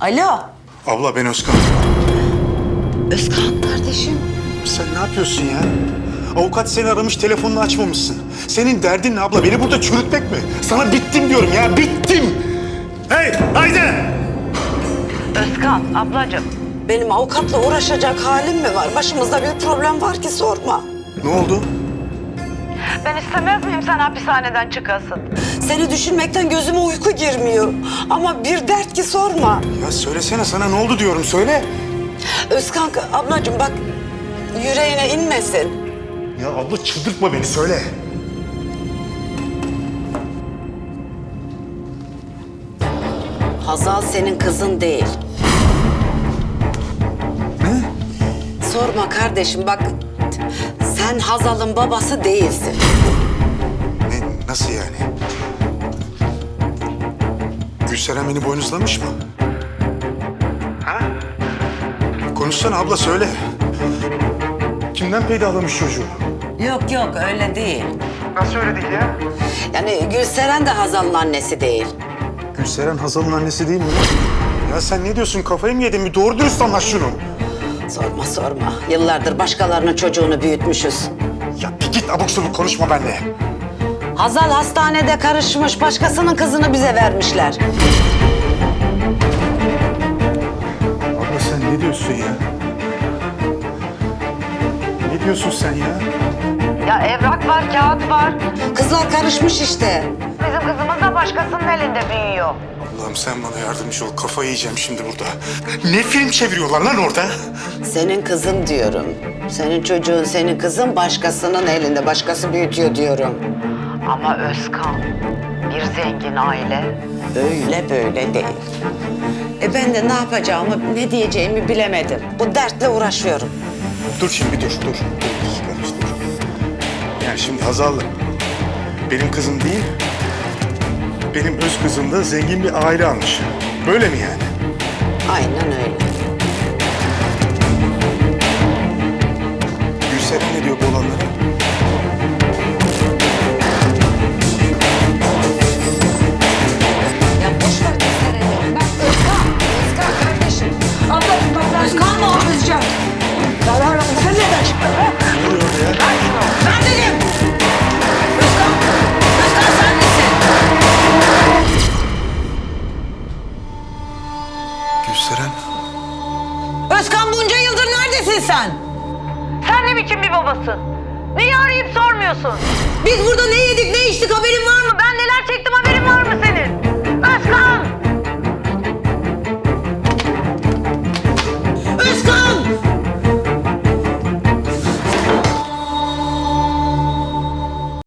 Alo. Abla ben Özkan. Özkan kardeşim. Sen ne yapıyorsun ya? Avukat seni aramış telefonunu açmamışsın. Senin derdin ne abla? Beni burada çürütmek mi? Sana bittim diyorum ya bittim. Hey haydi. Özkan ablacığım. Benim avukatla uğraşacak halim mi var? Başımızda bir problem var ki sorma. Ne oldu? Ben istemez miyim sen hapishaneden çıkasın? Seni düşünmekten gözüme uyku girmiyor. Ama bir dert ki sorma. Ya söylesene sana ne oldu diyorum söyle. Özkan ablacığım bak yüreğine inmesin. Ya abla çıldırtma beni söyle. Hazal senin kızın değil. Ne? Sorma kardeşim bak sen Hazal'ın babası değilsin. Ne, nasıl yani? Gülseren beni boynuzlamış mı? Ha? Konuşsana abla söyle. Kimden peydahlamış çocuğu? Yok yok öyle değil. Nasıl öyle değil ya? Yani Gülseren de Hazal'ın annesi değil. Gülseren Hazal'ın annesi değil mi? Ya sen ne diyorsun kafayı mı yedin? Bir doğru dürüst anlat şunu. Sorma sorma. Yıllardır başkalarının çocuğunu büyütmüşüz. Ya bir git abuk sabuk konuşma benimle. Hazal hastanede karışmış, başkasının kızını bize vermişler. Abla sen ne diyorsun ya? Ne diyorsun sen ya? Ya evrak var, kağıt var. Kızlar karışmış işte. Bizim kızımız da başkasının elinde büyüyor. Allah'ım sen bana yardımcı ol. Kafayı yiyeceğim şimdi burada. Ne film çeviriyorlar lan orada? Senin kızın diyorum. Senin çocuğun, senin kızın başkasının elinde. Başkası büyütüyor diyorum. Ama Özkan bir zengin aile. Öyle böyle değil. E ben de ne yapacağımı, ne diyeceğimi bilemedim. Bu dertle uğraşıyorum. Dur şimdi dur, dur. Dur, dur, dur. Yani şimdi Hazal benim kızım değil, benim öz kızım da zengin bir aile almış. Böyle mi yani? Aynen öyle. Gülseren ne diyor bu olanlara? Ya boş ver Gülseren'i. Bak Özkan, Özkan kardeşim. Ablacığım bak ben... Özkan mı o kızcağım? Ya ya sen neden çıktın? ha? Gülseren. Özkan bunca yıldır neredesin sen? Sen ne biçim bir babasın? Niye arayıp sormuyorsun? Biz burada ne yedik ne içtik haberin var mı? Ben neler çektim haberin var mı?